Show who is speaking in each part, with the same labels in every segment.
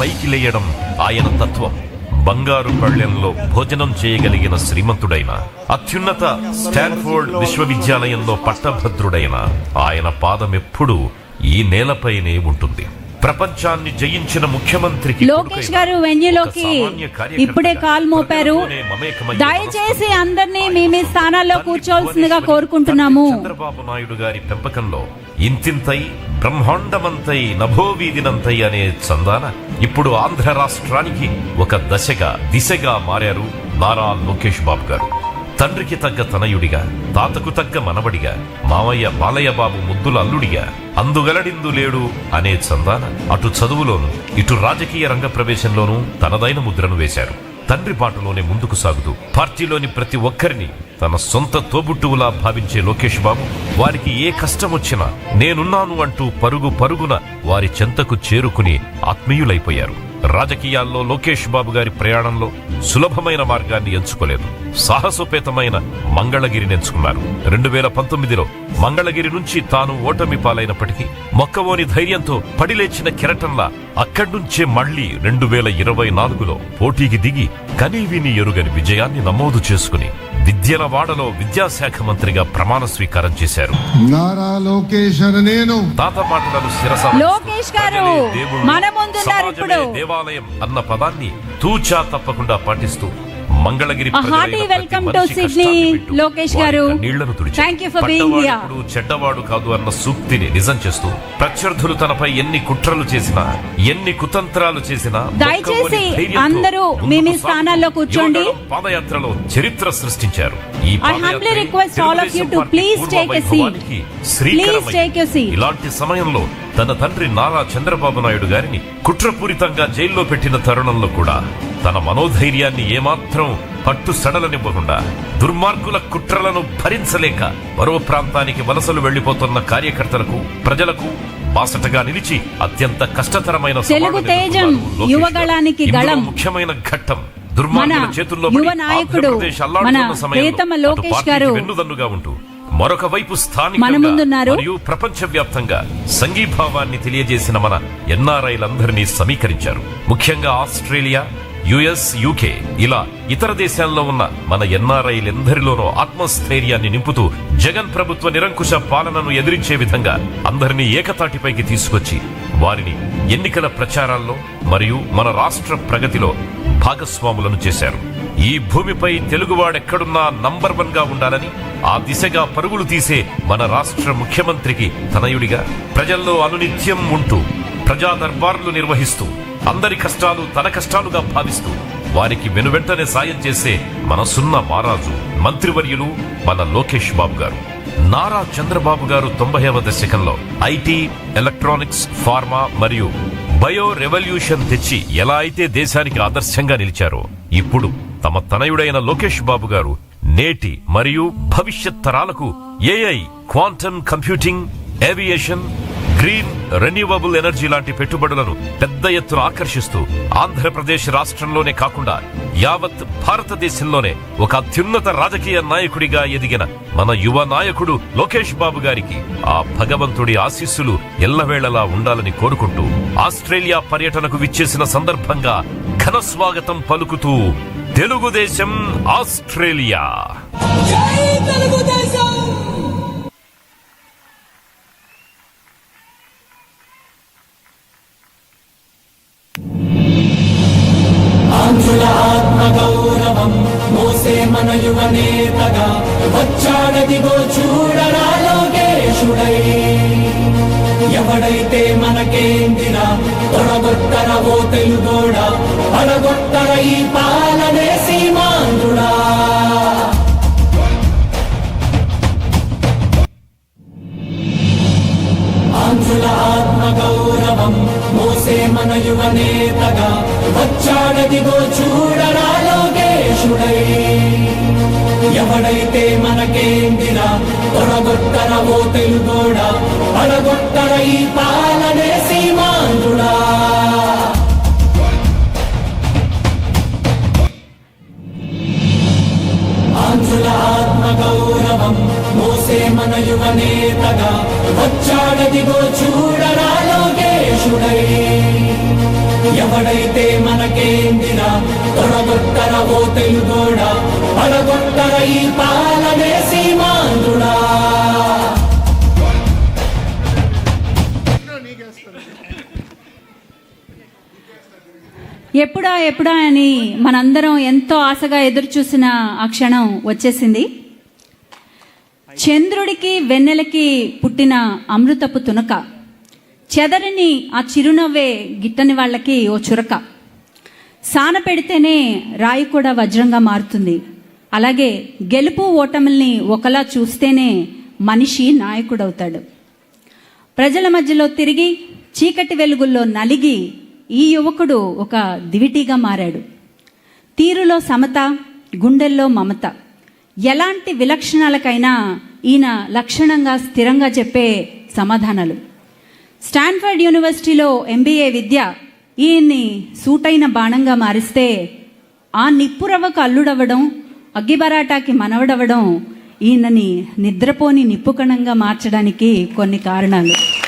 Speaker 1: పైకి లేయడం ఆయన తత్వం. బంగారు పళ్ళెంలో భోజనం చేయగలిగిన శ్రీమంతుడైన అత్యున్నత స్టాన్ఫోర్డ్ విశ్వవిద్యాలయంలో పట్టభద్రుడైన ఆయన పాదం ఎప్పుడూ ఈ నేలపైనే ఉంటుంది. ప్రపంచాన్ని జయించిన ముఖ్యమంత్రికి
Speaker 2: లోకేష్ గారు వెన్యూలోకి ఇప్పుడే కాల్ మోపారు దయచేసి. అందరినీ మీ మీ స్థానాల్లో కూర్చోవలసిందిగా కోరుకుంటున్నాము
Speaker 1: చంద్రబాబు నాయుడు గారి పెంపకంలో ఇంతింతై బ్రహ్మాండమంతై నభోవీదినంతై అనే చందాన ఇప్పుడు ఆంధ్ర రాష్ట్రానికి ఒక దశగా దిశగా మారారు నారా లోకేష్ బాబు గారు తండ్రికి తగ్గ తనయుడిగా తాతకు తగ్గ మనవడిగా మామయ్య బాలయ్య బాబు ముద్దుల అల్లుడిగా అందుగలడిందు లేడు అనే చందాన. అటు చదువులోను ఇటు రాజకీయ రంగ ప్రవేశంలోనూ తనదైన ముద్రను వేశారు తండ్రి బాటలోనే ముందుకు సాగుతూ పార్టీలోని ప్రతి ఒక్కరిని తన సొంత తోబుట్టువులా భావించే లోకేష్ బాబు వారికి ఏ కష్టం వచ్చినా నేనున్నాను అంటూ పరుగు పరుగున వారి చెంతకు చేరుకుని ఆత్మీయులైపోయారు. రాజకీయాల్లో లోకేష్ బాబు గారి ప్రయాణంలో సులభమైన మార్గాన్ని ఎంచుకోలేదు. సాహసోపేతమైన మంగళగిరిని ఎంచుకున్నారు. రెండు వేల పంతొమ్మిదిలో మంగళగిరి నుంచి తాను ఓటమి పాలైనప్పటికీ మొక్కవోని ధైర్యంతో పడిలేచిన కెరటంలా అక్కడి నుంచే మళ్ళీ రెండు వేల ఇరవై నాలుగులో పోటీకి దిగి కనీవిని ఎరుగని విజయాన్ని నమోదు చేసుకుని విద్యల వాడలో విద్యాశాఖ మంత్రిగా ప్రమాణ స్వీకారం చేశారు
Speaker 3: నారా లోకేష్ అని నేను
Speaker 1: తాత మాటలను శిరస
Speaker 2: లోకేష్ గారు,
Speaker 1: ప్రజలే దేవుళ్ళు,
Speaker 2: మన ముందున్నారు
Speaker 1: సమాజమే
Speaker 2: ఇప్పుడు.
Speaker 1: దేవాలయం అన్న పదాన్ని తూచా తప్పకుండా పాటిస్తూ మంగళగిరి మనిషి
Speaker 2: Sydney,
Speaker 1: కష్టాన్ని వింటూ
Speaker 2: లోకేష్ గారు.
Speaker 1: కన్నీళ్ళను తుడిచి
Speaker 2: for being
Speaker 1: పడ్డవాడు
Speaker 2: here.
Speaker 1: ఎప్పుడూ చెడ్డవాడు కాదు అన్న సూక్తిని నిజం చేస్తూ ప్రత్యర్థులు తనపై ఎన్ని కుట్రలు చేసినా ఎన్ని కుతంత్రాలు చేసినా
Speaker 2: దయచేసి అందరూ మీ మీ స్థానాల్లో కూర్చోండి.
Speaker 1: పాదయాత్రలో చరిత్ర సృష్టించారు ఈ
Speaker 2: to
Speaker 1: తెలుగుదేశం పార్టీ
Speaker 2: please
Speaker 1: పూర్వ
Speaker 2: take a seat.
Speaker 1: వైభవానికి శ్రీకరమై
Speaker 2: Please take your seat.
Speaker 1: ఇలాంటి సమయంలో తన తండ్రి నారా చంద్రబాబు నాయుడు గారిని కుట్రపూరితంగా జైల్లో పెట్టిన తరుణంలో కూడా తన మనోధైర్యాన్ని ఏమాత్రం పట్టు సడలనివ్వకుండా దుర్మార్గుల కుట్రలను భరించలేక మరో ప్రాంతానికి వలసలు వెళ్ళిపోతున్న కార్యకర్తలకు ప్రజలకు బాసటగా నిలిచి అత్యంత కష్టతరమైన
Speaker 2: తెలుగు తేజం. యువగళానికి గళం.
Speaker 1: ముఖ్యమైన ఘట్టం దుర్మార్గుల చేతుల్లో
Speaker 2: యువ నాయకుడు, మన లోకేష్ గారు
Speaker 1: వెన్నుదన్నుగా ఉంటూ మరొక వైపు
Speaker 2: మన
Speaker 1: స్థానికంగా
Speaker 2: ముందున్నారు.
Speaker 1: మరియు ప్రపంచవ్యాప్తంగా సంఘీభావాన్ని తెలియజేసిన మన ఎన్ఆర్ఐలందరినీ సమీకరించారు ముఖ్యంగా ఆస్ట్రేలియా యుఎస్ యూకే ఇలా ఇతర దేశాల్లో ఉన్న మన ఎన్ఆర్ఐలెందరిలోనూ ఆత్మస్థైర్యాన్ని నింపుతూ జగన్ ప్రభుత్వ నిరంకుశ పాలనను ఎదిరించే విధంగా అందరినీ ఏకతాటిపైకి తీసుకొచ్చి వారిని ఎన్నికల ప్రచారాల్లో మరియు మన రాష్ట్ర ప్రగతిలో భాగస్వాములను చేశారు. ఈ భూమిపై తెలుగువాడెక్కడున్నా నంబర్ వన్గా ఉండాలని ఆ దిశగా పరుగులు తీసే మన రాష్ట్ర ముఖ్యమంత్రికి తనయుడిగా ప్రజల్లో అనునిత్యం ఉంటూ ప్రజా దర్బార్లు నిర్వహిస్తూ అందరి కష్టాలు తన కష్టాలుగా భావిస్తూ వారికి వెనువెంటనే సాయం చేసే మనసున్న మారాజు మంత్రివర్యులు మన లోకేష్ బాబు గారు. నారా చంద్రబాబు గారు తొంభైవ దశకంలో ఐటీ ఎలక్ట్రానిక్స్ ఫార్మా మరియు బయో రెవల్యూషన్ తెచ్చి ఎలా అయితే దేశానికి ఆదర్శంగా నిలిచారో ఇప్పుడు తమ తనయుడైన లోకేష్ బాబు గారు నేటి మరియు భవిష్యత్ తరాలకు AI quantum computing aviation green renewable energy లాంటి పెట్టుబడులను పెద్ద ఎత్తున ఆకర్షిస్తూ ఆంధ్రప్రదేశ్ రాష్ట్రంలోనే కాకుండా యావత్ భారతదేశంలోనే ఒక అత్యున్నత రాజకీయ నాయకుడిగా ఎదిగిన మన యువ నాయకుడు లోకేష్ బాబు గారికి ఆ భగవంతుడి ఆశీస్సులు ఎల్లవేళలా ఉండాలని కోరుకుంటూ ఆస్ట్రేలియా పర్యటనకు విచ్చేసిన సందర్భంగా ఘన స్వాగతం పలుకుతూ తెలుగుదేశం ఆస్ట్రేలియా.
Speaker 4: తెలుగుదేశం! Bahia.
Speaker 2: ఎప్పుడా ఎప్పుడా అని మనందరం ఎంతో ఆశగా ఎదురు చూసిన ఆ క్షణం వచ్చేసింది. చంద్రుడికి వెన్నెలకి పుట్టిన అమృతపు తునక. చెదరిని ఆ చిరునవ్వే గిట్టని వాళ్ళకి ఓ చురక. సాన పెడితేనే రాయి కూడా వజ్రంగా మారుతుంది. అలాగే గెలుపు ఓటముల్ని ఒకలా చూస్తేనే మనిషి నాయకుడవుతాడు. ప్రజల మధ్యలో తిరిగి చీకటి వెలుగుల్లో నలిగి ఈ యువకుడు ఒక దివిటీగా మారాడు. తీరులో సమత గుండెల్లో మమత. ఎలాంటి విలక్షణాలకైనా ఈయన లక్షణంగా స్థిరంగా చెప్పే సమాధానాలు. స్టాన్ఫర్డ్ యూనివర్సిటీలో ఎంబీఏ విద్య ఈయన్ని సూటైన బాణంగా మారిస్తే ఆ నిప్పురవ్వకు అల్లుడవ్వడం అగ్గిబరాటాకి మనవడవడం ఈయనని నిద్రపోని నిప్పుకణంగా మార్చడానికి కొన్ని కారణాలు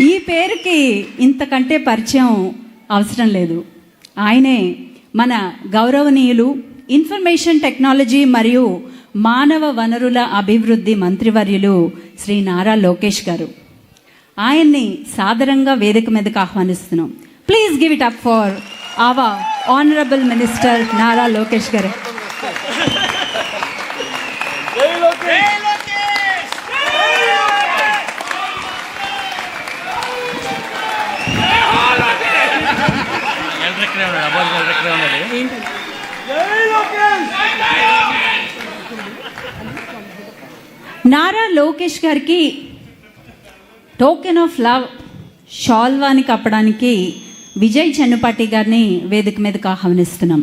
Speaker 2: ఈ పేరుకి ఇంతకంటే పరిచయం అవసరం లేదు. ఆయనే మన గౌరవనీయులు ఇన్ఫర్మేషన్ టెక్నాలజీ మరియు మానవ వనరుల అభివృద్ధి మంత్రివర్యులు శ్రీ నారా లోకేష్ గారు. ఆయన్ని సాదరంగా వేదిక మీదకి ఆహ్వానిస్తున్నాం. Please give it up for our honourable
Speaker 5: minister Nara Lokesh garu. Electric
Speaker 2: Nara Lokesh గారికి టోకెన్ ఆఫ్ లవ్ షాల్వాని కప్పడానికి విజయ్ చెన్నుపాటి గారిని వేదిక మీదకి ఆహ్వానిస్తున్నాం.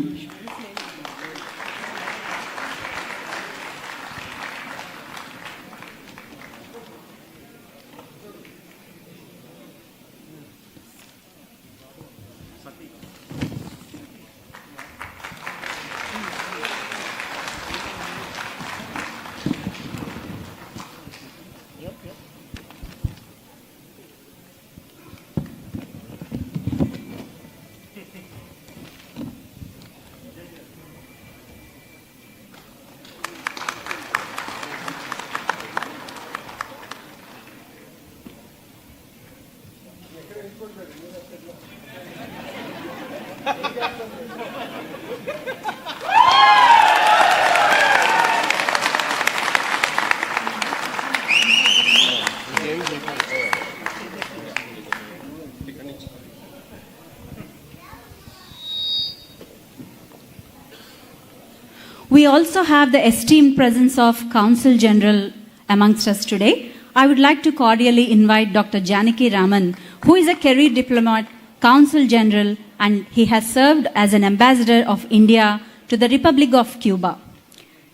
Speaker 2: We also have the esteemed presence of Council General amongst us today. I would like to cordially invite Dr. Janaki Raman, who is a career diplomat, Council General, and he has served as an ambassador of India to the Republic of Cuba.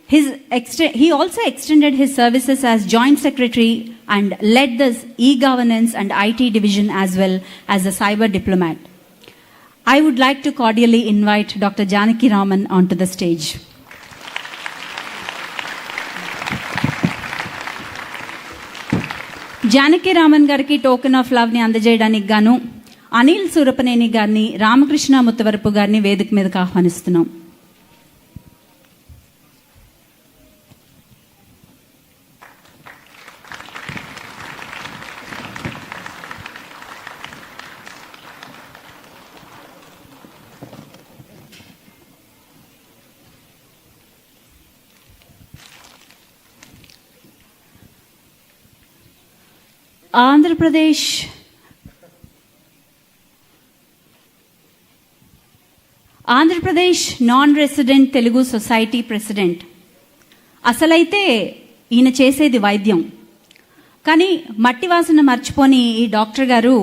Speaker 2: His ext- he also extended his services as Joint Secretary and led the e governance and IT division as well as a cyber diplomat. I would like to cordially invite Dr. Janaki Raman onto the stage. Janaki Raman గారికి token of love ని అందజేయడానికి గాను అనిల్ సూరపనేని గారిని రామకృష్ణ ముత్తవరపు గారిని వేదిక మీదకి ఆహ్వానిస్తున్నాం. Andhra Pradesh Andhra Pradesh non resident Telugu society president. అసలైతే ఈయన చేసేది వైద్యం. కానీ మట్టి వాసన మర్చిపోని ఈ డాక్టర్ గారు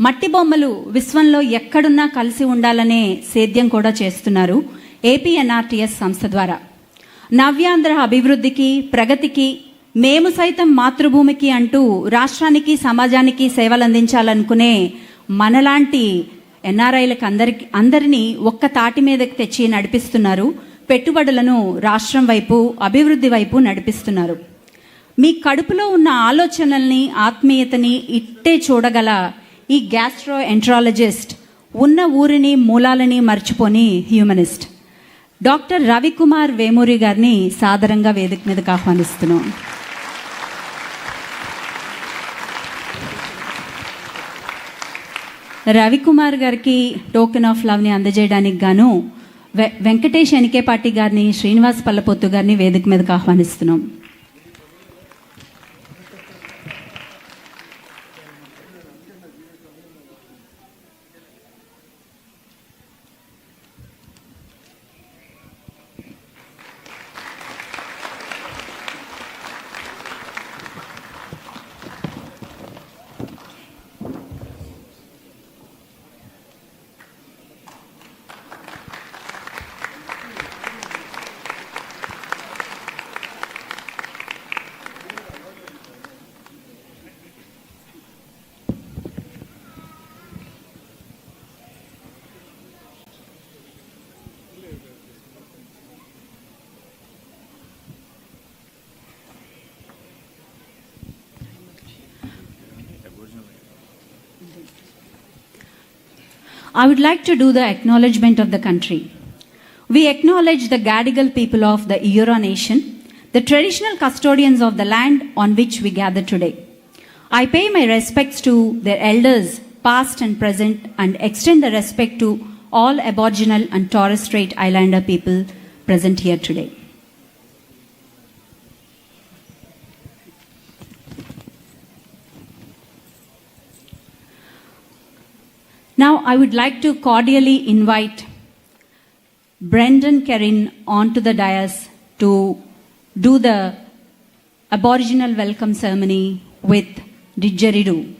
Speaker 2: మట్టి బొమ్మలు విశ్వంలో ఎక్కడున్నా కలిసి ఉండాలనే సేద్యం కూడా చేస్తున్నారు ఏపీఎన్ఆర్టీఎస్ సంస్థ ద్వారా. నవ్యాంధ్ర అభివృద్ధికి ప్రగతికి మేము సైతం మాతృభూమికి అంటూ రాష్ట్రానికి సమాజానికి సేవలందించాలనుకునే మనలాంటి ఎన్ఆర్ఐలకు అందరికి అందరినీ ఒక్క తాటి మీదకి తెచ్చి నడిపిస్తున్నారు. పెట్టుబడులను రాష్ట్రం వైపు అభివృద్ధి వైపు నడిపిస్తున్నారు. మీ కడుపులో ఉన్న ఆలోచనల్ని ఆత్మీయతని ఇట్టే చూడగల ఈ గ్యాస్ట్రో ఎంట్రాలజిస్ట్ ఉన్న ఊరిని మూలాలని మర్చిపోని హ్యూమనిస్ట్. డాక్టర్ రవికుమార్ వేమూరి గారిని సాదరంగా వేదిక మీదకి ఆహ్వానిస్తున్నాం. రవికుమార్ గారికి టోకెన్ ఆఫ్ లవ్ని అందజేయడానికి గాను వె- వెంకటేష్ ఎనికేపాటి గారిని శ్రీనివాస్ పల్లపొత్తు గారిని వేదిక మీదకు ఆహ్వానిస్తున్నాం. I would like to do the acknowledgement of the country. We acknowledge the Gadigal people of the Eora Nation, the traditional custodians of the land on which we gather today. I pay my respects to their elders, past and present, and extend the respect to all Aboriginal and Torres Strait Islander people present here today. Now, I would like to cordially invite Brendan Kerin onto the dais to do the Aboriginal welcome ceremony with didgeridoo.